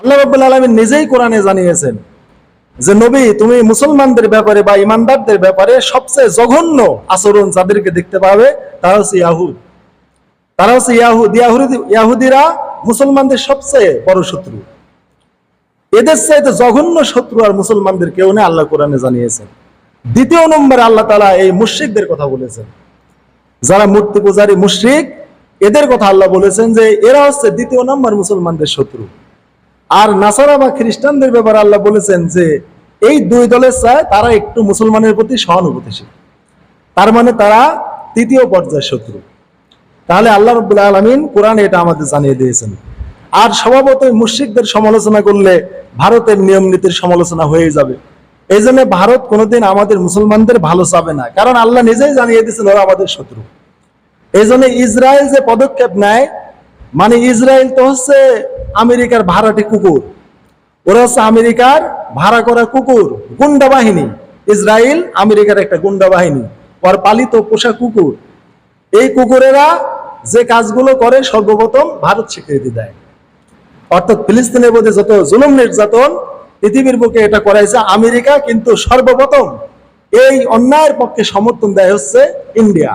আল্লাহ রব্বুল আলমী নিজেই কোরআনে জানিয়েছেন যে, নবী, তুমি মুসলমানদের ব্যাপারে বা ইমানদারদের ব্যাপারে সবচেয়ে জঘন্য আচরণ যাদেরকে দেখতে পাবে, তারা হচ্ছে ইয়াহুদ। তারা হচ্ছে ইয়াহুদ, ইয়াহুদি, ইয়াহুদিরা মুসলমানদের সবচেয়ে বড় শত্রু। এদের চাইতে জঘন্য শত্রু আর মুসলমানদের কেউ নেই, আল্লাহ কোরআনে জানিয়েছেন। দ্বিতীয় নম্বরে আল্লাহ তালা এই মুশ্রিকদের কথা বলেছেন। যারা মূর্তি পূজারী মুশ্রিক, এদের কথা আল্লাহ বলেছেন যে, এরা হচ্ছে দ্বিতীয় নম্বর মুসলমানদের শত্রু। আর নাসারা বা খ্রিস্টানদের ব্যাপারে আল্লাহ বলেছেন যে, এই দুই দলের চায় তারা একটু মুসলমানের প্রতি সহানুভূতিশীল। তার মানে তারা তৃতীয় পর্যায়ের শত্রু। তাহলে আল্লাহ রব্বুল আলমিন কোরআনে এটা আমাদের জানিয়ে দিয়েছেন। আর স্বভাবতই মুশ্রিকদের সমালোচনা করলে ভারতের নিয়ম নীতির সমালোচনা হয়ে যাবে। এই জন্য ভারত কোনোদিন আমাদের মুসলমানদের ভালো চাবে না। কারণ আল্লাহ নিজেই জানিয়ে দিয়েছেন ওরা আমাদের শত্রু। এই জন্য ইসরায়েল যে পদক্ষেপ নেয় মানে ইসরায়েল তো হচ্ছে আমেরিকার ভাড়াটে কুকুর। ওরা হচ্ছে আমেরিকার ভাড়া করা কুকুর, গুন্ডা বাহিনী। ইসরায়েল আমেরিকার একটা গুন্ডা বাহিনী, ওর পালিত পোষা কুকুর। এই কুকুরেরা যে কাজগুলো করে সর্বপ্রথম ভারত স্বীকৃতি দেয়। অর্থাৎ ফিলিস্তিনের প্রতি যত জুলুম নির্যাতন পৃথিবীর বুকে এটা করাইছে আমেরিকা, কিন্তু সর্বপ্রথম এই অন্যায়ের পক্ষে সমর্থন দেয় হচ্ছে ইন্ডিয়া।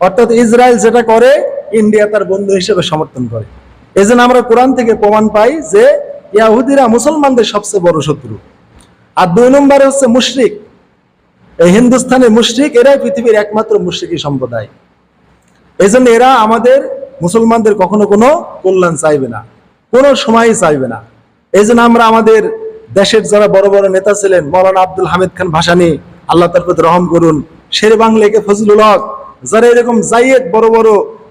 অর্থাৎ ইসরায়েল যেটা করে ইন্ডিয়া তার বন্ধু হিসেবে সমর্থন করে। এই জন্য আমরা কোরআন থেকে প্রমাণ পাই যে ইয়াহুদিরা মুসলমানদের সবচেয়ে বড় শত্রু। আর দুই নম্বরে হচ্ছে মুশরিক। এই হিন্দুস্তানের মুশরিক, এরাই পৃথিবীর একমাত্র মুশরিকি সম্প্রদায়। এই জন্য এরা আমাদের মুসলমানদের কখনো কোনো কল্যাণ চাইবে না, কোনো সময়ই চাইবে না। এই জন্য আমরা আমাদের দেশের যারা বড় বড় নেতা ছিলেন, মৌলানা আব্দুল হামিদ খান ভাসানি, আল্লাহ তার প্রতি রহম করুন, শের বাংলাকে ফজলুল হক, যারা এরকম জাইয়েদ বড় বড়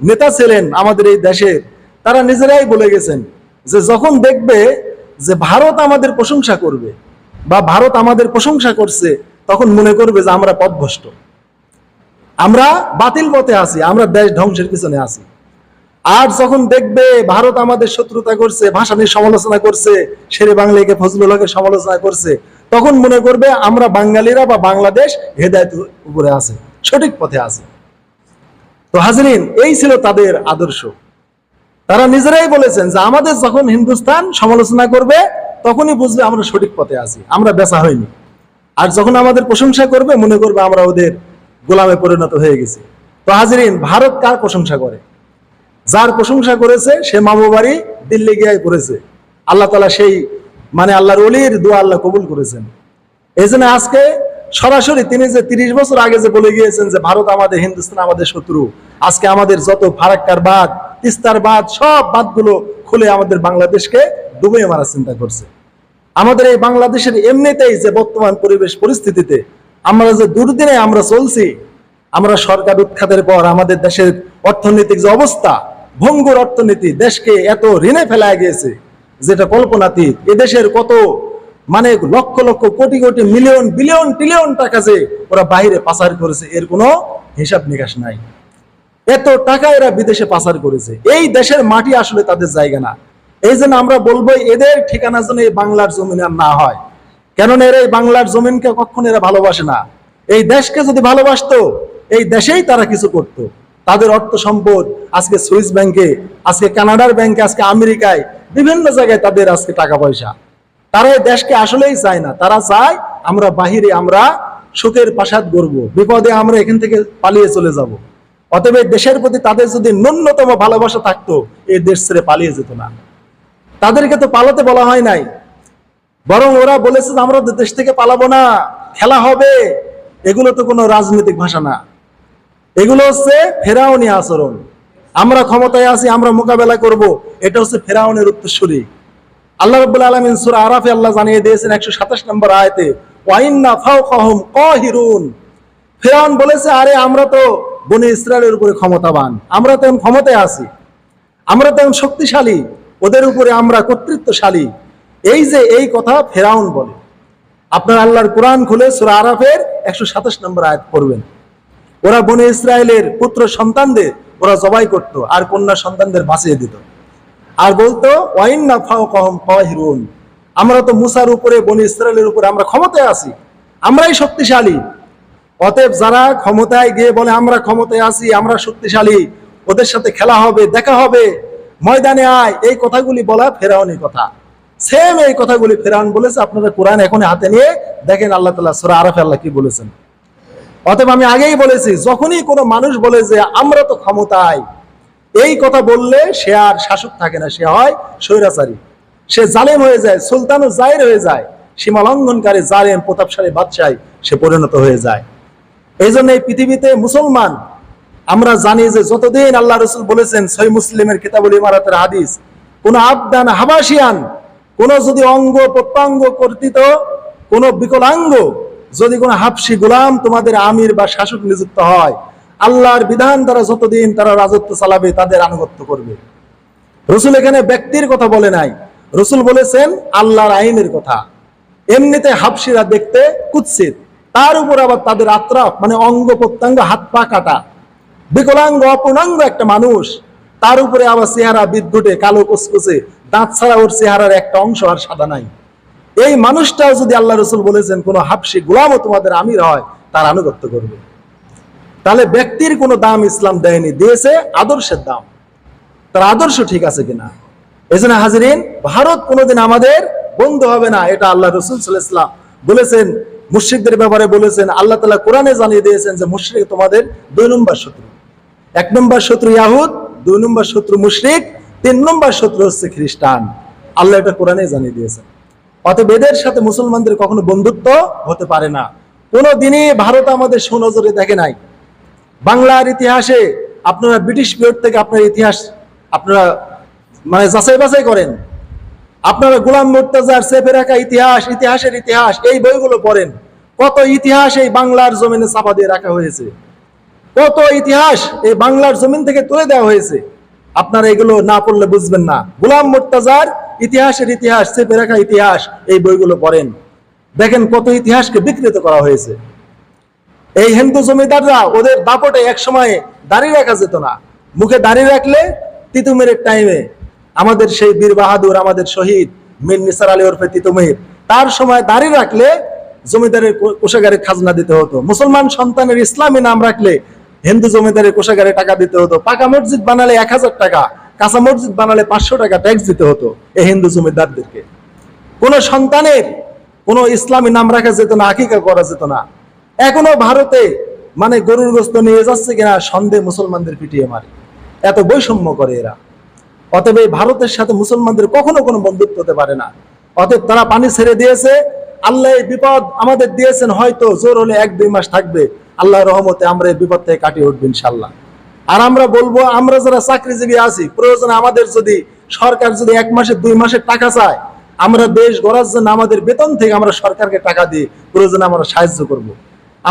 নেতা ছিলেন আমাদের এই দেশের তারা নিজেরাই বলে গেছেন যে যখন দেখবে যে ভারত আমাদের প্রশংসা করবে বা ভারত আমাদের প্রশংসা করছে, তখন মনে করবে যে আমরা পথভ্রষ্ট। আমরা বাতিল পথে আছি, আমরা দেশ ধ্বংসের পিছনে আছি। আর যখন দেখবে ভারত আমাদের শত্রুতা করছে, ভাষা নিয়ে সমালোচনা করছে, শেরে বাংলাকে ফজলুল হকের সমালোচনা করছে, তখন মনে করবে আমরা বাঙালিরা বা বাংলাদেশ হেদায়ত উপরে আছে, সঠিক পথে আছে। তো হাজরিন, এই ছিল তাদের আদর্শ। তারা নিজেরাই বলেছেন যে আমাদের যখন হিন্দুস্তান সমালোচনা করবে, তখনই বুঝবে আমরা সঠিক পথে আছি, আমরা বেচা হয়নি। আর যখন আমাদের প্রশংসা করবে, মনে করবে আমরা ওদের গোলামে পরিণত হয়ে গেছি। তো হাজরিন, ভারত কার প্রশংসা করে? যার প্রশংসা করেছে, সে মামু বাড়ি দিল্লি গিয়ে করেছে। আল্লাহ তালা সেই মানে আল্লাহর অলির দোয়া আল্লাহ কবুল করেছেন। এই আজকে সরাসরি তিনি যে তিরিশ বছর আগে যে বলে গিয়েছেন যে ভারত আমাদের, হিন্দুস্তান আমাদের শত্রু, আজকে আমাদের যত ফারাক্কার বাদ তিস্তার বাদ সব বাদগুলো খুলে আমাদের বাংলাদেশকে ডুবে মারার চিন্তা করছে। আমাদের এই বাংলাদেশের এমনিতেই যে বর্তমান পরিবেশ পরিস্থিতিতে, আমরা যে দুর্দিনে আমরা চলছি, আমরা সরকার উৎখাতের পর আমাদের দেশের অর্থনৈতিক যে অবস্থা, ভঙ্গুর অর্থনীতি দেশকে এত ঋণে ফেলায় গিয়েছে, যেটা কল্পনাতীত। এদেশের কত মানে lakh lakh crore crore million, billion, trillion টাকা যে ওরা বাইরে পাচার করেছে, এর কোনো হিসাব নিকাশ নাই। এত টাকা এরা বিদেশে পাচার করেছে। এই দেশের মাটি আসলে তাদের জায়গা না। এই জন্য আমরা বলব, এদের ঠিকানা যেন এই বাংলার জমিন আর না হয়। কেননা এরা এই বাংলার জমিনকে কখনো এরা ভালোবাসে না। এই দেশকে যদি ভালোবাসতো, এই দেশেই তারা কিছু করত। তাদের অর্থ সম্পদ আজকে সুইস ব্যাংকে, আজকে কানাডার ব্যাংকে, আজকে আমেরিকায়, বিভিন্ন জায়গায় তাদের আজকে টাকা পয়সা। তারা এই দেশকে আসলেই চায় না। তারা চায় আমরা বাহিরে আমরা সুখের প্রাসাদ গড়বো, বিপদে আমরা এখান থেকে পালিয়ে চলে যাব। অতএব দেশের প্রতি তাদের যদি ন্যূনতম ভালোবাসা থাকতো, এই দেশ ছেড়ে পালিয়ে যেত না। তাদেরকে তো পালাতে বলা হয় নাই। বরং ওরা বলেছে যে, আমরা দেশ থেকে পালাবো না, খেলা হবে। এগুলো তো কোনো রাজনৈতিক ভাষা না। এগুলো হচ্ছে ফেরাউনি আচরণ। আমরা ক্ষমতায় আছি, আমরা মোকাবেলা করব। এটা হচ্ছে ফেরাউনের উত্তরসূরি। আল্লাহ রব্বুল আলমিন সুরা আরাফে আল্লাহ জানিয়ে দিয়েছেন একশো সাতাশ নম্বর আয়তে ওয়াইন্না ফাওকাহুম কাহিরুন। ফেরাউন বলেছে, আরে, আমরা তো বনে ইসরায়েলের উপরে ক্ষমতাবান। আমরা তো ক্ষমতায় আছি। আমরা তো শক্তিশালী। ওদের উপরে আমরা কর্তৃত্বশালী। এই যে এই কথা ফেরাউন বলে। আপনার আল্লাহর কোরআন খুলে সুরা আরাফের একশো সাতাশ নম্বর আয়াত করবেন ওরা বনে ইসরায়েলের পুত্র সন্তানদের ওরা জবাই করত আর কন্যা সন্তানদের বাঁচিয়ে দিত। আর বলতো, ওয়াইন্না ফাও কহম আমরা তো মুসার উপরে, বনে ইসরায়েলের উপরে আমরা ক্ষমতায় আছি। আমরাই শক্তিশালী। অতএব যারা ক্ষমতায় গিয়ে বলে, আমরা ক্ষমতায় আছি, আমরা শক্তিশালী, ওদের সাথে খেলা হবে, দেখা হবে, ময়দানে আয়, এই কথাগুলি বলা ফেরাউনি কথা। সেম এই কথাগুলি ফেরাউন বলেছে, আপনারা কোরআন এখন হাতে নিয়ে দেখেন আল্লাহ তালা সুরা আরফে আল্লাহ কি বলেছেন। অতএব আমি আগেই বলেছি, যখনই কোনো মানুষ বলে যে, আমরা তো ক্ষমতায় এই কথা বললে সে আর শাসক থাকে না, সে হয় স্বৈরাচারী। সে জালেম হয়ে যায় সুলতান ও জায়ের হয়ে যায়। সীমা লঙ্ঘনকারী জালেম, প্রতাপশালী বাদশাহী সে পরিণত হয়ে যায়। এই জন্য এই পৃথিবীতে মুসলমান, আমরা জানি যে যতদিন আল্লাহ রসুল বলেছেন সই মুসলিমের কিতাবুল ইমারাতের হাদিস, কোন আবদান হাবাসিয়ান কোন যদি অঙ্গ প্রত্যঙ্গ কর্তৃত, কোন বিকলাঙ্গ, যদি কোনো হাফসি গোলাম তোমাদের আমির বা শাসক নিযুক্ত হয় আল্লাহর বিধান দ্বারা যতদিন তারা রাজত্ব চালাবে, তাদের আনুগত্য করবে। রসুল এখানে ব্যক্তির কথা বলে নাই। রসুল বলেছেন, আল্লাহর আইনের কথা। এমনিতে হাফসিরা দেখতে কুৎসিত। তার উপর আবার তাদের আত্রা মানে অঙ্গ প্রত্যঙ্গ, হাত পা কাটা। বিকলাঙ্গ, অপূর্ণাঙ্গ একটা মানুষ। তার উপরে আবার চেহারা বিদ্যুটে কালো কুচকুচে। দাঁত ছাড়া ওর চেহারার একটা অংশ আর সাদা নাই। এই মানুষটাও যদি আল্লাহ রসুল বলেছেন, কোনো হাফসি গোলামও তোমাদের আমির হয়, তার আনুগত্য করবে। তাহলে ব্যক্তির কোনো দাম ইসলাম দেয়নি, দিয়েছে আদর্শের দাম। তার আদর্শ ঠিক আছে কিনা? এই জন্য হাজিরিন, ভারত কোনোদিন আমাদের বন্ধু হবে না, এটা আল্লাহ রসুল সাল্লাম বলেছেন, মুশ্রিকদের ব্যাপারে বলেছেন, আল্লাহ তালা কোরআনে জানিয়ে দিয়েছেন যে মুশ্রিক তোমাদের দুই নম্বর শত্রু। এক নম্বর শত্রু ইয়াহুদ, দুই নম্বর শত্রু মুশরিক, তিন নম্বর শত্রু হচ্ছে খ্রিস্টান। আল্লাহ এটা কোরআনে জানিয়ে দিয়েছেন। অতএব এদের সাথে মুসলমানদের কখনো বন্ধুত্ব হতে পারে না। কোনো দিনই ভারত আমাদের সুনজরে দেখে নাই। বাংলার ইতিহাসে আপনারা ব্রিটিশ পিরিয়ড থেকে আপনার ইতিহাস আপনারা মানে যাচাই বাছাই করেন। আপনারা গোলাম মুর্তাজার সেফে রাখা ইতিহাস, ইতিহাসের ইতিহাস, এই বইগুলো পড়েন। কত ইতিহাস এই বাংলার জমিনে চাপা দিয়ে রাখা হয়েছে। কত ইতিহাস এই বাংলার জমিন থেকে তুলে দেওয়া হয়েছে। আপনারা এগুলো না পড়লে বুঝবেন না। গোলাম মুর্তাজার ইতিহাসের ইতিহাস, চেপে রাখা ইতিহাস, এই বইগুলো পড়েন। দেখেন কত ইতিহাসকে বিকৃত করা হয়েছে। এই হিন্দু জমিদাররা ওদের দাপটে এক সময় দাঁড়িয়ে রাখা যেত না। মুখে দাঁড়িয়ে রাখলে তিতুমিরের টাইমে আমাদের সেই বীর বাহাদুর, আমাদের শহীদ মীর নিসার আলী ওরফে তিতুমির তার সময় দাঁড়িয়ে রাখলে জমিদারের কোষাগারে খাজনা দিতে হতো। মুসলমান সন্তানের ইসলামী নাম রাখলে হিন্দু জমিদারের কোষাগারে টাকা দিতে হতো। পাকা মসজিদ বানালে এক হাজার টাকা, কাঁচা মসজিদ বানালে পাঁচশো টাকা ট্যাক্স দিতে হতো এই হিন্দু জমিদারদেরকে। কোন সন্তানের কোন ইসলামী নাম রাখা যেত না, আকিকা করা যেত না। এখনও ভারতে মানে গরুর গোস্ত নিয়ে যাচ্ছে কিনা সন্দেহ মুসলমানদের পিটিয়ে মারে। এত বৈষম্য করে এরা। অতএব এই ভারতের সাথে মুসলমানদের কখনো কোনো বন্ধুত্ব হতে পারে না। অতএব তারা পানি ছেড়ে দিয়েছে। আল্লাহ এই বিপদ আমাদের দিয়েছেন, হয়তো জোর হলে এক দুই মাস থাকবে। আল্লাহ রহমতে আমরা এই বিপদ থেকে কাটিয়ে উঠবো ইনশাল্লাহ আর আমরা বলব, আমরা যারা চাকরিজীবী আছি, প্রয়োজনে আমাদের যদি সরকার যদি এক মাসের দুই মাসের টাকা চায়, আমরা দেশ গড়ার জন্য আমাদের বেতন থেকে আমরা সরকারকে টাকা দিয়ে প্রয়োজনে আমরা সাহায্য করব।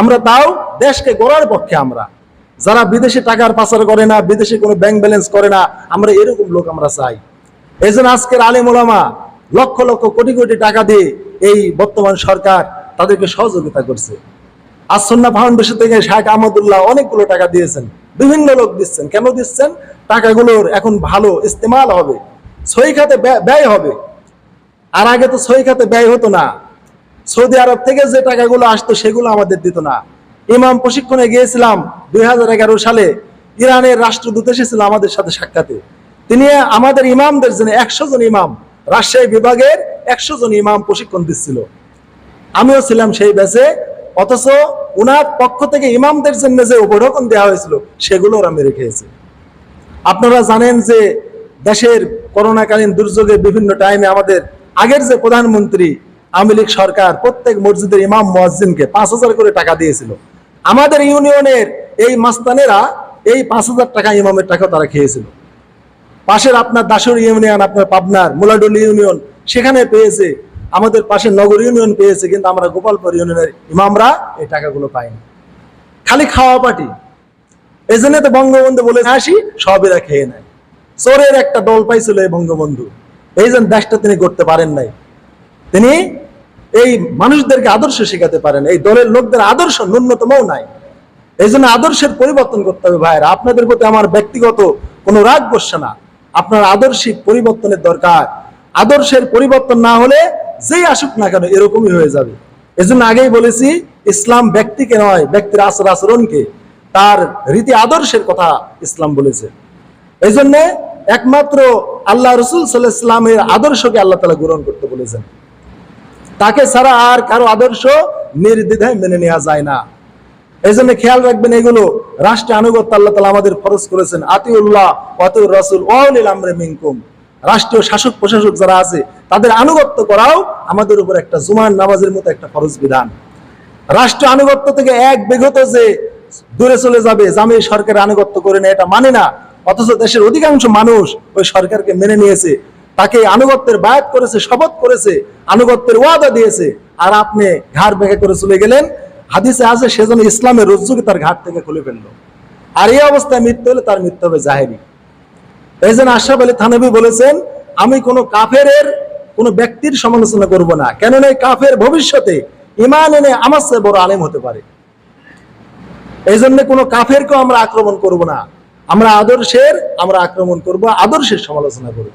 আমরা তাও দেশকে গড়ার পক্ষে আমরা। যারা বিদেশে টাকার পাচার করে না, বিদেশে কোনো ব্যাংক ব্যালেন্স করে না, আমরা এরকম লোক আমরা চাই। এই জন্য আজকের আলেম ওলামা লক্ষ লক্ষ কোটি কোটি টাকা দিয়ে এই বর্তমান সরকার তাদেরকে সহযোগিতা করছে। আসন্না ফাউন্ডেশন থেকে শাহেখ আহমদুল্লাহ অনেকগুলো টাকা দিয়েছেন। বিভিন্ন লোক দিচ্ছেন। কেন দিচ্ছেন? টাকাগুলোর এখন ভালো ইস্তেমাল হবে। সই খাতে ব্যয় হবে। আর আগে তো সই খাতে ব্যয় হতো না। সৌদি আরব থেকে যে টাকাগুলো আসতো সেগুলো আমাদের দিত না। ইমাম প্রশিক্ষণে গিয়েছিলাম দুই সালে। ইরানের রাষ্ট্রদূত এসেছিল আমাদের সাথে সাক্ষাতে। তিনি আমাদের ইমামদের জন্য একশো জন ইমাম, রাজশাহী বিভাগের একশো জন ইমাম প্রশিক্ষণ দিচ্ছিল। আমিও ছিলাম সেই ব্যাচে অথচ উনার পক্ষ থেকে ইমামদের জন্য যে উপঢকন দেওয়া হয়েছিল, সেগুলো ওরা মেরে খেয়েছে। আপনারা জানেন যে দেশের করোনাকালীন দুর্যোগে বিভিন্ন টাইমে আমাদের আগের যে প্রধানমন্ত্রী আওয়ামী লীগ সরকার প্রত্যেক মসজিদের ইমাম, মুয়াজ্জিনকে পাঁচ হাজার করে টাকা দিয়েছিল। আমাদের ইউনিয়নের এই মাস্তানেরা এই পাঁচ হাজার টাকা ইমামের টাকা তারা খেয়েছিল। পাশের আপনার দাসুর ইউনিয়ন, আপনার পাবনার মুলাডুল ইউনিয়ন, সেখানে পেয়েছে। আমাদের পাশে নগর ইউনিয়ন পেয়েছে, কিন্তু আমরা গোপালপুর ইউনিয়নের ইমামরা এই টাকাগুলো পাইনি। খালি খাওয়া পাটি এই জন্য তো বঙ্গবন্ধু বলে আসি সবেরা খেয়ে নেয়। চোরের একটা দল পাইছিল এই বঙ্গবন্ধু। এই জন্য দেশটা তিনি করতে পারেন নাই। তিনি এই মানুষদেরকে আদর্শ শেখাতে পারেন। এই দলের লোকদের আদর্শ ন্যূনতমও নাই। এই জন্য আদর্শের পরিবর্তন করতে হবে ভাইরা আপনাদের প্রতি আমার ব্যক্তিগত কোনো রাগ বসছে না। আপনার আদর্শিক পরিবর্তনের দরকার। আদর্শের পরিবর্তন না হলে যেই আসুক না কেন এরকমই হয়ে যাবে। এজন্য আগেই বলেছি, ইসলাম ব্যক্তিকে নয়, ব্যক্তির আচর আচরণকে। তার রীতি আদর্শের কথা ইসলাম বলেছে। এই জন্যে একমাত্র আল্লাহ রসুল সাল্লাহ ইসলামের আদর্শকে আল্লাহ তালা গ্রহণ করতে বলেছেন। তাকে ছাড়া আর কারও আদর্শ নির্দ্বিধায় মেনে নেওয়া যায় না। এই জন্য খেয়াল রাখবেন এগুলো রাষ্ট্রে আনুগত্য আল্লাহ তালা আমাদের ফরজ করেছেন। আতিউল্লাহ অতুর রসুল ওয়াউলিল আমরে মিনকুম। রাষ্ট্রীয় শাসক, প্রশাসক যারা আছে, তাদের আনুগত্য করাও আমাদের উপর একটা জুমান নামাজের মতো একটা ফরজ বিধান। রাষ্ট্র আনুগত্য থেকে এক বিগত যে দূরে চলে যাবে যে আমি সরকারের আনুগত্য করে না এটা মানে না। অথচ দেশের অধিকাংশ মানুষ ওই সরকারকে মেনে নিয়েছে। তাকে আনুগত্যের বায়াত করেছে, শপথ করেছে, আনুগত্যের ওয়াদা দিয়েছে। আর আপনি ঘাড় বেঁকে করে চলে গেলেন। হাদিসে আছে সেজন্য ইসলামের রজ্জুকে তার ঘাট থেকে খুলে ফেলল। আর এই অবস্থায় মৃত্যু হলে তার মৃত্যু হবে জাহেরি। এই জন্য আশরাফ আলী থানবী বলেছেন, আমি কোনো কাফের কোনো ব্যক্তির সমালোচনা করব না। কেননা এই কাফের ভবিষ্যতে ইমান এনে আমার চেয়ে বড় আলেম হতে পারে। এই জন্য কোনো কাফেরকেও আমরা আক্রমণ করব না। আমরা আদর্শের, আমরা আক্রমণ করব, আদর্শের সমালোচনা করব।